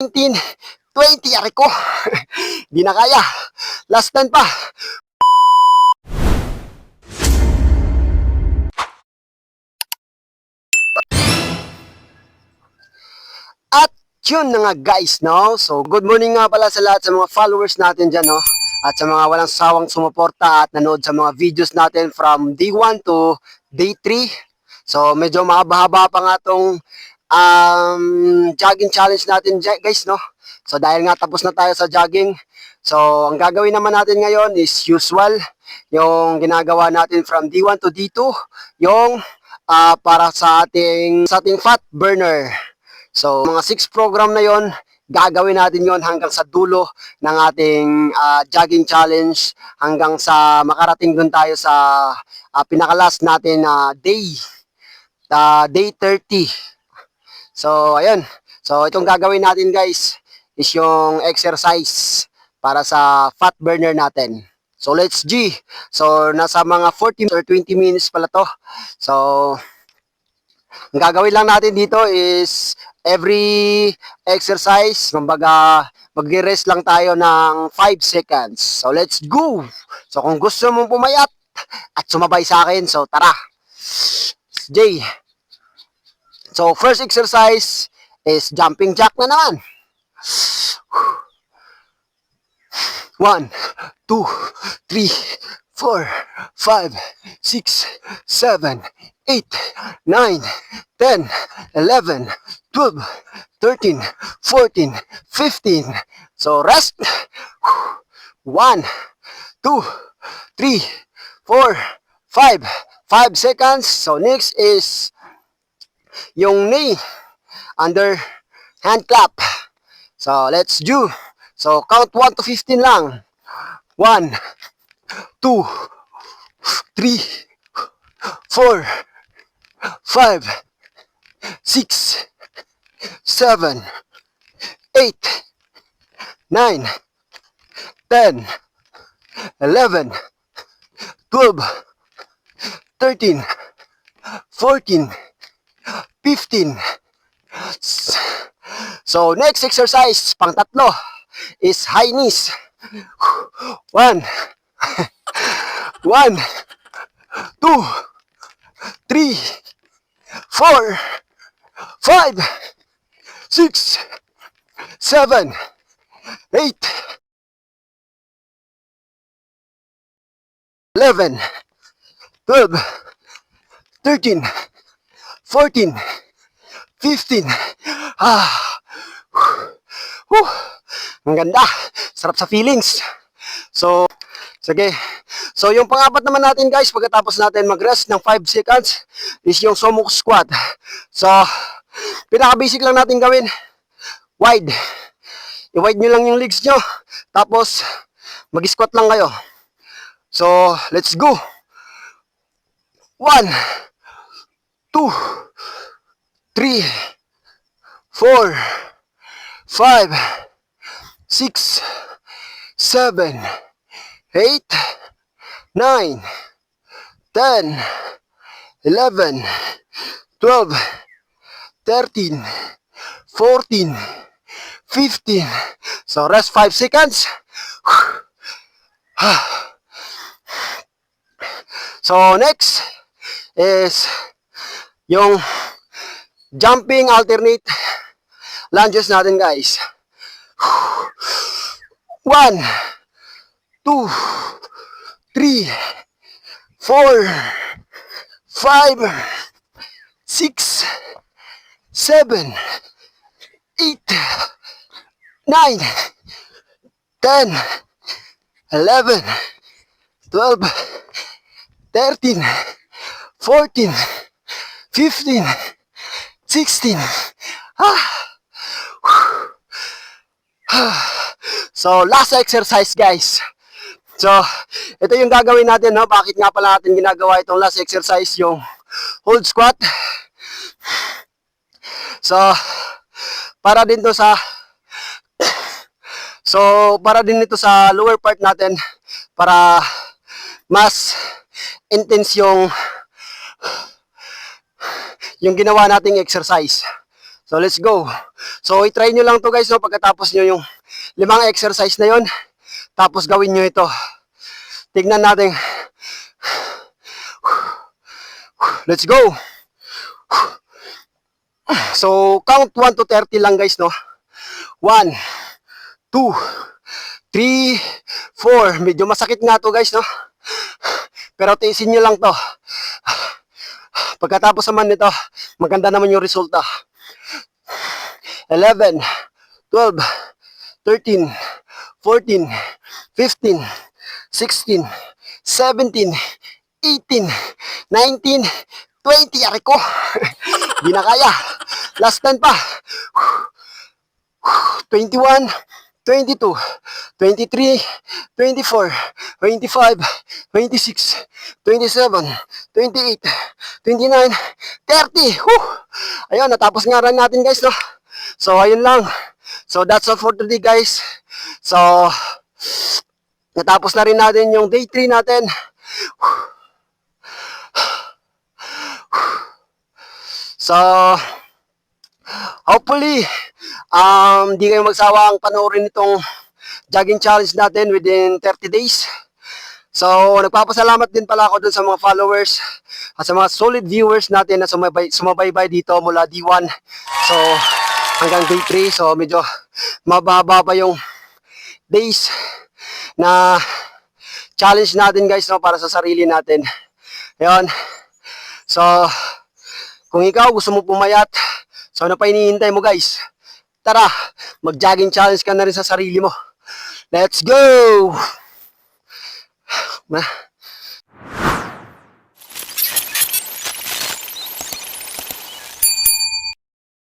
19, 20, ari ko. Di na kaya. Last 10 pa. At yun na nga guys, no? So, good morning nga pala sa lahat sa mga followers natin dyan, no? At sa mga walang sawang sumuporta at nanood sa mga videos natin from day 1 to day 3. So, medyo mahaba-haba pa nga tong um, jogging challenge natin guys, no? So, dahil nga tapos na tayo sa jogging, so, ang gagawin naman natin ngayon is usual, yung ginagawa natin from D1 to D2, yung ah, para sa ating, sa ating fat burner. So, mga six program na yon gagawin natin yon hanggang sa dulo ng ating ah, jogging challenge hanggang sa makarating dun tayo sa ah, pinakalas natin na day ah, day 30 so ayun so itong gagawin natin guys is yung exercise para sa fat burner natin so let's G so nasa mga 40 or 20 minutes pala to so ang gagawin lang natin dito is every exercise, kumbaga magre-rest lang tayo ng 5 seconds. So let's go! So kung gusto mong pumayat at sumabay sa akin, so tara! J. So first exercise is jumping jack na naman. One, two, three, four, five, six, seven, eight, nine, ten, eleven, twelve, thirteen, fourteen, fifteen. So rest. One, two, three, four, five. Five seconds. So next is yung knee under hand clap. So let's do. So count 1 to 15 lang. 1, 2, 3, 4, 5, 6, 7, 8, 9, 10, 11, 12, 13, 14, 15. So next exercise, pang tatlo, is high knees. One, one, two, three, four, five, six, seven, eight, eleven, twelve, thirteen, fourteen, fifteen. Ah, whew, ang ganda. Sarap sa feelings. So, sige. So, yung pangapat naman natin guys, pagkatapos natin mag-rest ng 5 seconds, is yung sumuk squat. So, pinaka-basic lang natin gawin. Wide. I-wide nyo lang yung legs nyo. Tapos, mag-squat lang kayo. So, let's go. One, two, three, four, five, six, seven, eight, nine, ten, eleven, twelve, thirteen, fourteen, fifteen. So rest five seconds. So next is yung jumping alternate lunges natin guys. One, two, three, four, five, six, seven, eight, nine, ten, eleven, twelve, thirteen, fourteen, fifteen, sixteen. Ah. So, last exercise, guys. So, ito yung gagawin natin, no? Bakit nga pala natin ginagawa itong last exercise, yung hold squat. So, para din to sa So, para din ito sa lower part natin para mas intense yung yung ginawa nating exercise. So let's go. So i-try nyo lang to guys no pagkatapos nyo yung limang exercise na yon. Tapos gawin nyo ito. Tignan natin. Let's go. So count 1 to 30 lang guys no. 1 2 3 4 Medyo masakit nga to guys no. Pero tiisin nyo lang to. Pagkatapos naman nito, maganda naman yung resulta. 11, 12, 13, 14, 15, 16, 17, 18, 19, 20. Ari ko. Di na kaya. Last 10 pa. 21, 22, 23, 24, 25, 26, 27, 28, 29, 30. Whew! Ayun, natapos nga rin natin guys, no? So, ayun lang. So, that's all for today guys. So, natapos na rin natin yung day 3 natin. So, hopefully, um, di kayo magsawang panoorin itong jogging challenge natin within 30 days. So, nagpapasalamat din pala ako dun sa mga followers at sa mga solid viewers natin na sumabay, sumabaybay dito mula D1. So, hanggang day 3. So, medyo mababa pa yung days na challenge natin guys no, para sa sarili natin. Ayun. So, kung ikaw gusto mo pumayat, so ano pa hinihintay mo guys? Tara, mag-jogging challenge ka na rin sa sarili mo. Let's go! Ma,